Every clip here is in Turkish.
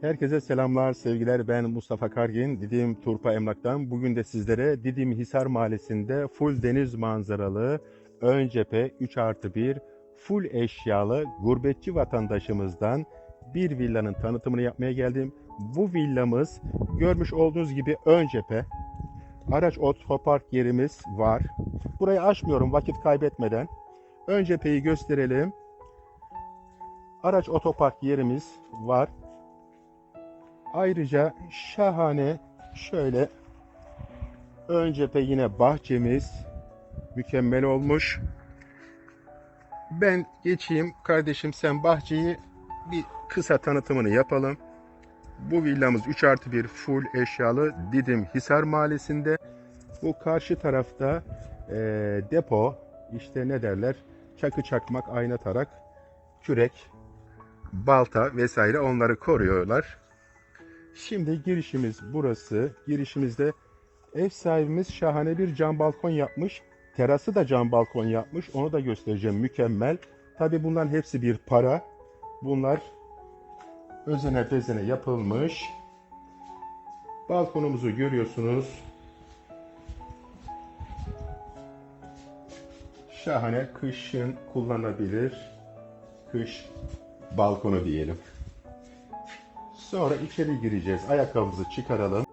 Herkese selamlar, sevgiler. Ben Mustafa Kargin, Didim Turpa Emlak'tan. Bugün de sizlere Didim Hisar Mahallesi'nde full deniz manzaralı, ön cephe 3 artı 1, full eşyalı gurbetçi vatandaşımızdan bir villanın tanıtımını yapmaya geldim. Bu villamız görmüş olduğunuz gibi ön cephe. Araç otopark yerimiz var. Burayı açmıyorum vakit kaybetmeden. Ön cepheyi gösterelim. Araç otopark yerimiz var. Ayrıca şahane şöyle ön cephe yine bahçemiz mükemmel olmuş. Ben geçeyim kardeşim sen bahçeyi bir kısa tanıtımını yapalım. Bu villamız 3 artı 1 full eşyalı Didim Hisar Mahallesi'nde. Bu karşı tarafta eee, depo işte ne derler çakı çakmak ayna tarak kürek balta vesaire onları koruyorlar. Şimdi girişimiz burası. Girişimizde ev sahibimiz şahane bir cam balkon yapmış. Terası da cam balkon yapmış. Onu da göstereceğim. Mükemmel. Tabi bunların hepsi bir para. Bunlar özene bezene yapılmış. Balkonumuzu görüyorsunuz. Şahane kışın kullanabilir. Kış balkonu diyelim. Sonra içeri gireceğiz. Ayakkabımızı çıkaralım.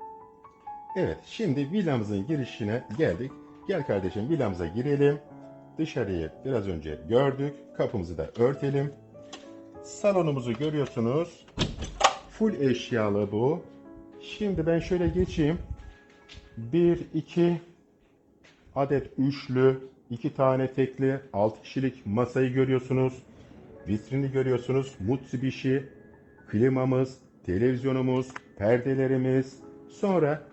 Evet, şimdi villamızın girişine geldik. Gel kardeşim villamıza girelim. Dışarıyı biraz önce gördük. Kapımızı da örtelim. Salonumuzu görüyorsunuz. Full eşyalı bu. Şimdi ben şöyle geçeyim. Bir, iki adet üçlü, iki tane tekli, altı kişilik masayı görüyorsunuz. Vitrini görüyorsunuz. Mitsubishi, klimamız, televizyonumuz, perdelerimiz. Sonra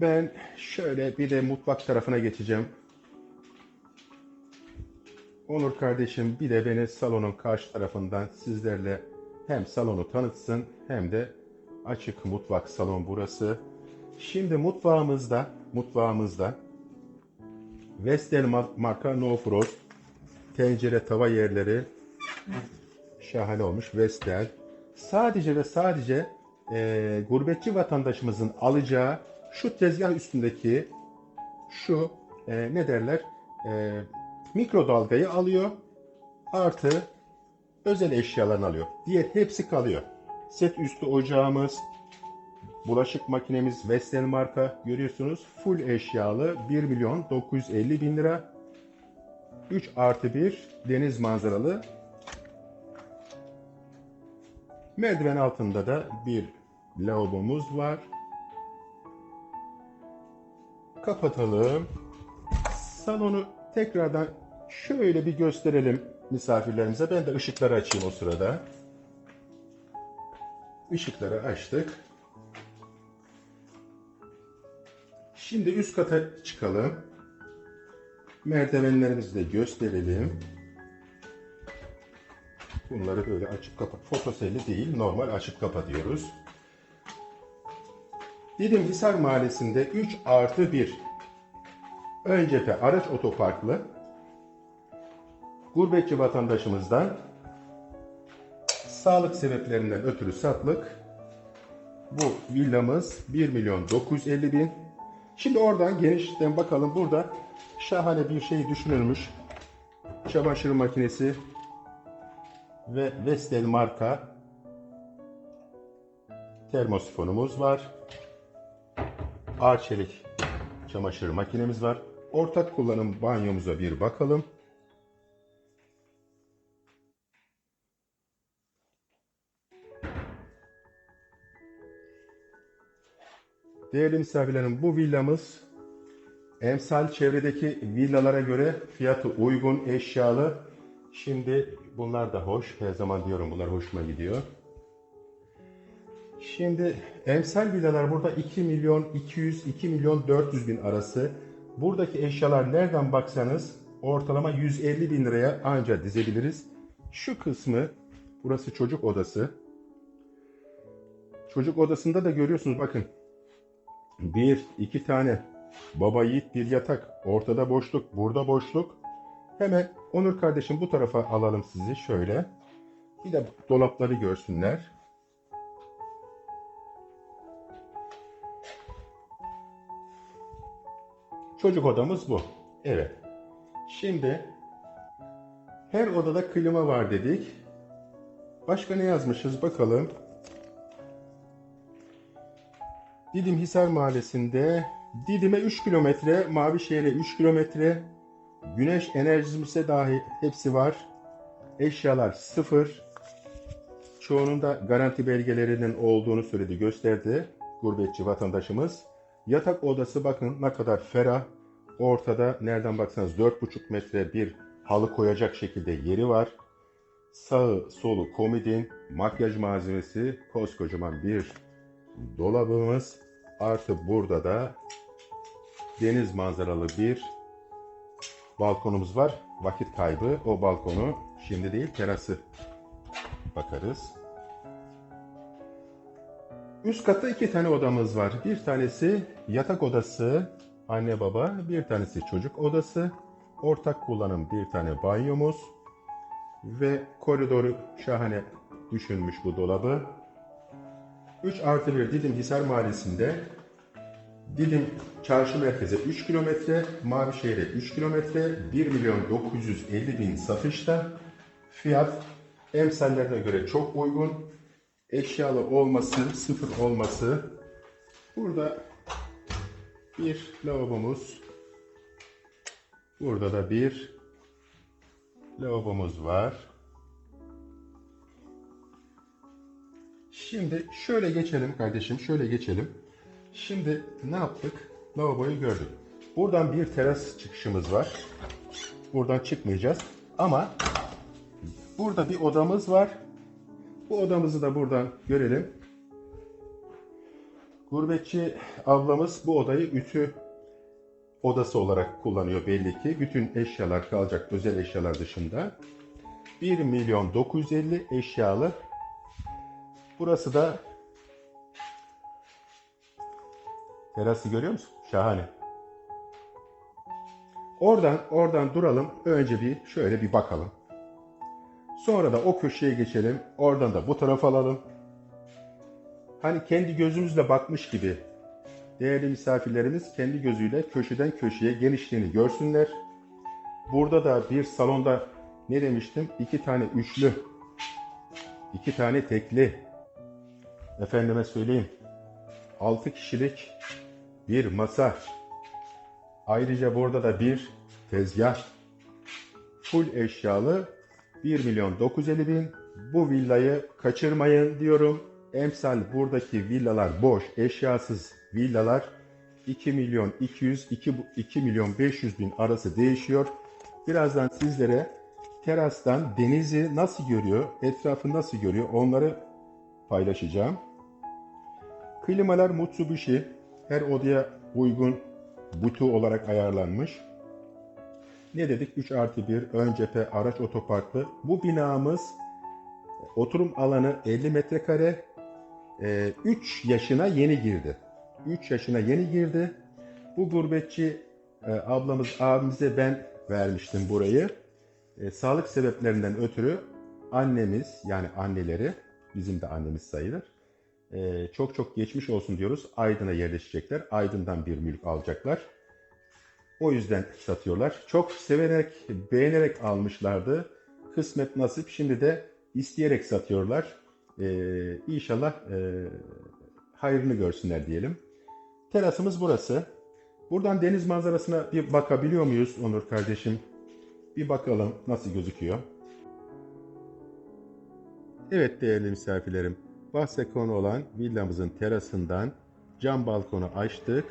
ben şöyle bir de mutfak tarafına geçeceğim. Onur kardeşim bir de beni salonun karşı tarafından sizlerle hem salonu tanıtsın hem de açık mutfak salon burası. Şimdi mutfağımızda, mutfağımızda Vestel mar- marka No Frost tencere tava yerleri şahane olmuş Vestel. Sadece ve sadece eee, gurbetçi vatandaşımızın alacağı şu tezgah üstündeki şu eee, ne derler eee, mikrodalgayı alıyor artı özel eşyalarını alıyor. Diğer hepsi kalıyor. Set üstü ocağımız, bulaşık makinemiz Vestel marka görüyorsunuz. Full eşyalı 1 milyon 950 bin lira. 3 artı 1 deniz manzaralı Merdiven altında da bir lavabomuz var. Kapatalım. Salonu tekrardan şöyle bir gösterelim misafirlerimize. Ben de ışıkları açayım o sırada. Işıkları açtık. Şimdi üst kata çıkalım. Merdivenlerimizi de gösterelim. Bunları böyle açıp kapa. Fotoselli değil, normal açıp kapa diyoruz. Didim Hisar Mahallesi'nde 3 artı 1 ön cephe araç otoparklı gurbetçi vatandaşımızdan sağlık sebeplerinden ötürü satlık bu villamız 1 milyon 950 bin. Şimdi oradan genişten bakalım burada şahane bir şey düşünülmüş. Çamaşır makinesi, ve Vestel marka termosifonumuz var. Arçelik çamaşır makinemiz var. Ortak kullanım banyomuza bir bakalım. Değerli misafirlerim bu villamız emsal çevredeki villalara göre fiyatı uygun, eşyalı. Şimdi bunlar da hoş. Her zaman diyorum bunlar hoşuma gidiyor. Şimdi emsal villalar burada 2 milyon 200 2 milyon 400 bin arası. Buradaki eşyalar nereden baksanız ortalama 150 bin liraya anca dizebiliriz. Şu kısmı burası çocuk odası. Çocuk odasında da görüyorsunuz bakın. Bir, iki tane baba yiğit bir yatak. Ortada boşluk, burada boşluk. Hemen Onur kardeşim bu tarafa alalım sizi şöyle. Bir de dolapları görsünler. Çocuk odamız bu. Evet. Şimdi her odada klima var dedik. Başka ne yazmışız bakalım. Didim Hisar Mahallesi'nde Didim'e 3 kilometre, Mavişehir'e 3 kilometre, güneş enerjimize dahi hepsi var. Eşyalar sıfır. Çoğunun da garanti belgelerinin olduğunu söyledi, gösterdi gurbetçi vatandaşımız. Yatak odası bakın ne kadar ferah. Ortada nereden baksanız 4,5 metre bir halı koyacak şekilde yeri var. Sağı solu komodin, makyaj malzemesi, koskocaman bir dolabımız. Artı burada da deniz manzaralı bir balkonumuz var. Vakit kaybı o balkonu şimdi değil terası bakarız. Üst katta iki tane odamız var. Bir tanesi yatak odası, anne baba, bir tanesi çocuk odası. Ortak kullanım bir tane banyomuz ve koridoru şahane düşünmüş bu dolabı. 3 artı 1 Didim Hisar Mahallesi'nde Didim Çarşı Merkezi 3 kilometre, Mavişehir'e 3 kilometre, 1 milyon 950 bin satışta. Fiyat emsallerine göre çok uygun. Eşyalı olması, sıfır olması. Burada bir lavabomuz. Burada da bir lavabomuz var. Şimdi şöyle geçelim kardeşim, şöyle geçelim. Şimdi ne yaptık? Lavaboyu gördük. Buradan bir teras çıkışımız var. Buradan çıkmayacağız. Ama burada bir odamız var. Bu odamızı da buradan görelim. Gurbetçi ablamız bu odayı ütü odası olarak kullanıyor belli ki. Bütün eşyalar kalacak özel eşyalar dışında. 1 milyon 950 eşyalı. Burası da terası görüyor musun? Şahane. Oradan oradan duralım. Önce bir şöyle bir bakalım. Sonra da o köşeye geçelim. Oradan da bu tarafa alalım. Hani kendi gözümüzle bakmış gibi değerli misafirlerimiz kendi gözüyle köşeden köşeye genişliğini görsünler. Burada da bir salonda ne demiştim? İki tane üçlü, iki tane tekli. Efendime söyleyeyim. Altı kişilik bir masa. Ayrıca burada da bir tezgah. Full eşyalı 1 milyon 950 bin. Bu villayı kaçırmayın diyorum. Emsal buradaki villalar boş, eşyasız villalar 2 milyon 200, 2, 2 milyon 500 bin arası değişiyor. Birazdan sizlere terastan denizi nasıl görüyor, etrafı nasıl görüyor onları paylaşacağım. Klimalar Mitsubishi her odaya uygun butu olarak ayarlanmış. Ne dedik? 3 artı 1 ön cephe araç otoparklı. Bu binamız oturum alanı 50 metrekare. 3 yaşına yeni girdi. 3 yaşına yeni girdi. Bu gurbetçi e, ablamız abimize ben vermiştim burayı. E, sağlık sebeplerinden ötürü annemiz yani anneleri bizim de annemiz sayılır. E, çok çok geçmiş olsun diyoruz. Aydın'a yerleşecekler. Aydın'dan bir mülk alacaklar. O yüzden satıyorlar. Çok severek, beğenerek almışlardı. Kısmet nasip şimdi de isteyerek satıyorlar. Ee, inşallah e, hayrını görsünler diyelim. Terasımız burası. Buradan deniz manzarasına bir bakabiliyor muyuz Onur kardeşim? Bir bakalım nasıl gözüküyor. Evet değerli misafirlerim, bahse konu olan villamızın terasından cam balkonu açtık.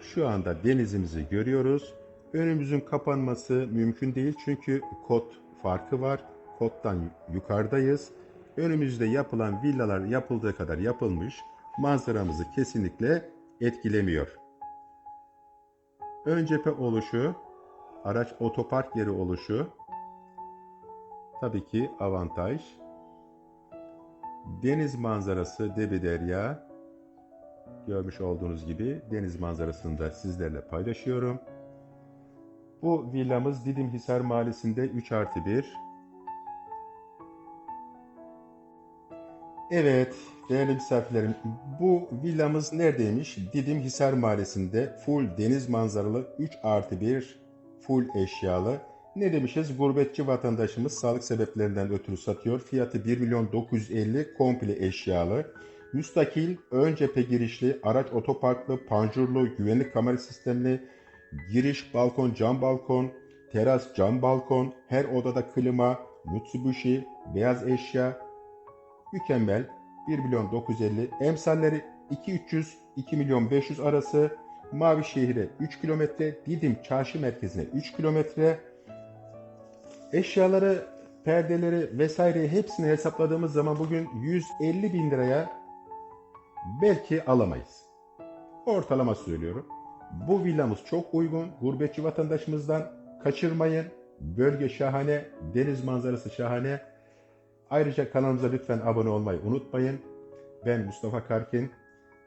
Şu anda denizimizi görüyoruz. Önümüzün kapanması mümkün değil çünkü kod farkı var. Koddan yukarıdayız. Önümüzde yapılan villalar yapıldığı kadar yapılmış. Manzaramızı kesinlikle etkilemiyor. Ön cephe oluşu, araç otopark yeri oluşu tabii ki avantaj. Deniz manzarası Debi Derya görmüş olduğunuz gibi deniz manzarasını da sizlerle paylaşıyorum. Bu villamız Didim Hisar Mahallesi'nde 3 artı 1. Evet, değerli misafirlerim, bu villamız neredeymiş? Didim Hisar Mahallesi'nde full deniz manzaralı 3 artı 1 full eşyalı. Ne demişiz? Gurbetçi vatandaşımız sağlık sebeplerinden ötürü satıyor. Fiyatı 1 milyon 950 komple eşyalı. Müstakil, ön cephe girişli, araç otoparklı, panjurlu, güvenlik kamera sistemli, giriş balkon, cam balkon, teras, cam balkon, her odada klima, Mitsubishi, beyaz eşya, mükemmel 1 milyon 950 emsalleri 2-300 2 milyon 500 arası Mavi şehire 3 kilometre Didim çarşı merkezine 3 kilometre eşyaları perdeleri vesaireyi hepsini hesapladığımız zaman bugün 150 bin liraya belki alamayız. Ortalama söylüyorum. Bu villamız çok uygun. Gurbetçi vatandaşımızdan kaçırmayın. Bölge şahane, deniz manzarası şahane. Ayrıca kanalımıza lütfen abone olmayı unutmayın. Ben Mustafa Karkin.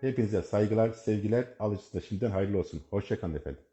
Hepinize saygılar, sevgiler. Alıcısı şimdiden hayırlı olsun. Hoşçakalın efendim.